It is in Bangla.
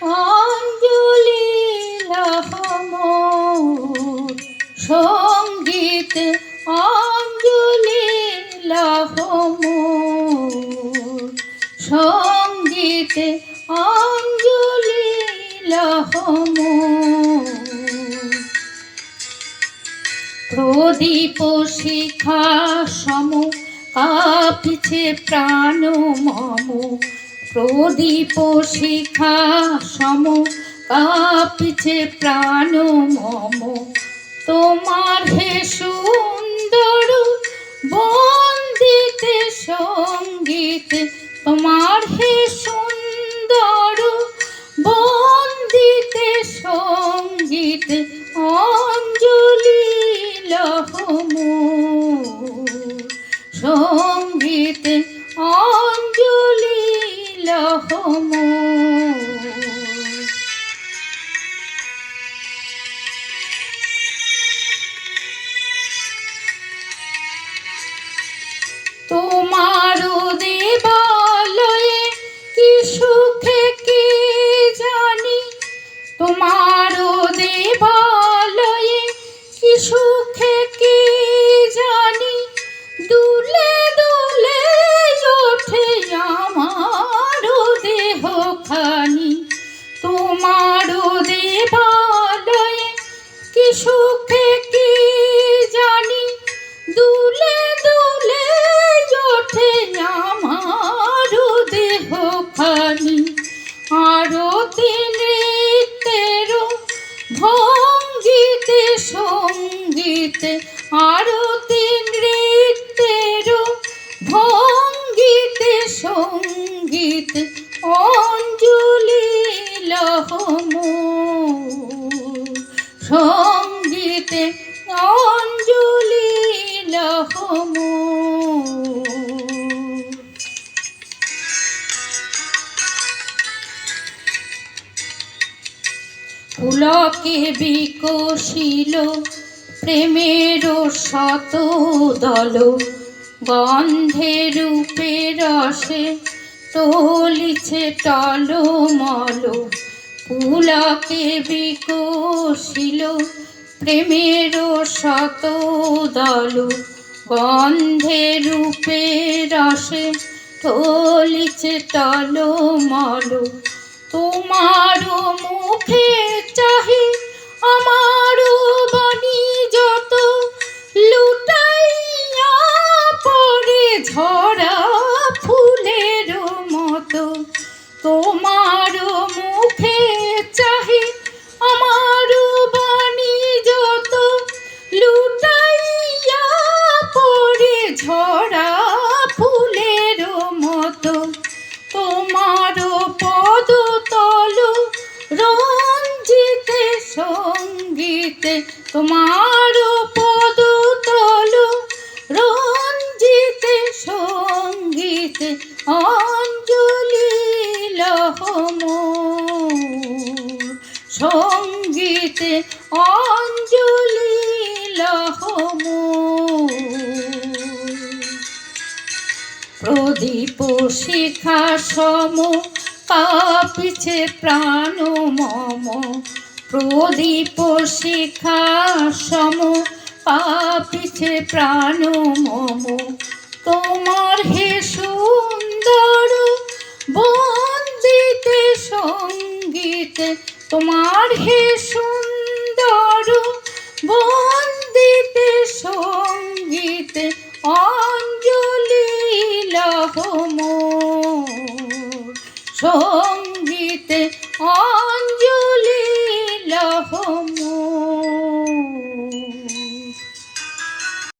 অঞ্জলি লহম সংগীত অঞ্জলি লহম সংগীত অঞ্জলি লহম প্রদীপ শিখা সম কাপিছে প্রাণ মম প্রদীপ শিখা সম কাঁপছে প্রাণ মম। তোমার হে সুন্দর বন্দিতে সংগীত সুখে কি জানি? তোমারও দেবালয়ে কি সুখে কি জানি? দুলে দুলে ওঠে আমারও দেহ খানি তোমারও দেবালয়ে কি সুখে কি জানি? দুলে দুলে ওঠে আমার সঙ্গীতে আরও নৃত্যের ভঙ্গিতে সংগীত অঞ্জলি লহম সঙ্গীতে অঞ্জলি লহম পুলকে বিকশিল প্রেমের শত দল, গন্ধে রূপে রসে তলিছে টলমল পুলকে বিকশিল প্রেমের শত দল, গন্ধে রূপে রসে টলিছে টলমল। তোমার মুখে ঝরা ফুলের মতো, তোমার পদ তল রঞ্জিতে, সঙ্গীতে, তোমার পদ তল রঞ্জিতে, সঙ্গীতে অঞ্জলি লহম। সঙ্গীতে অঞ্জলি শিখা সম কাপিছে প্রাণ মম। প্রদীপ শিখা সম কাপিছে প্রাণ মম। তোমার হে সুন্দর বন্দিতে সঙ্গীতে, তোমার হে সুন্দর সঙ্গীতে অঞ্জলি লহম।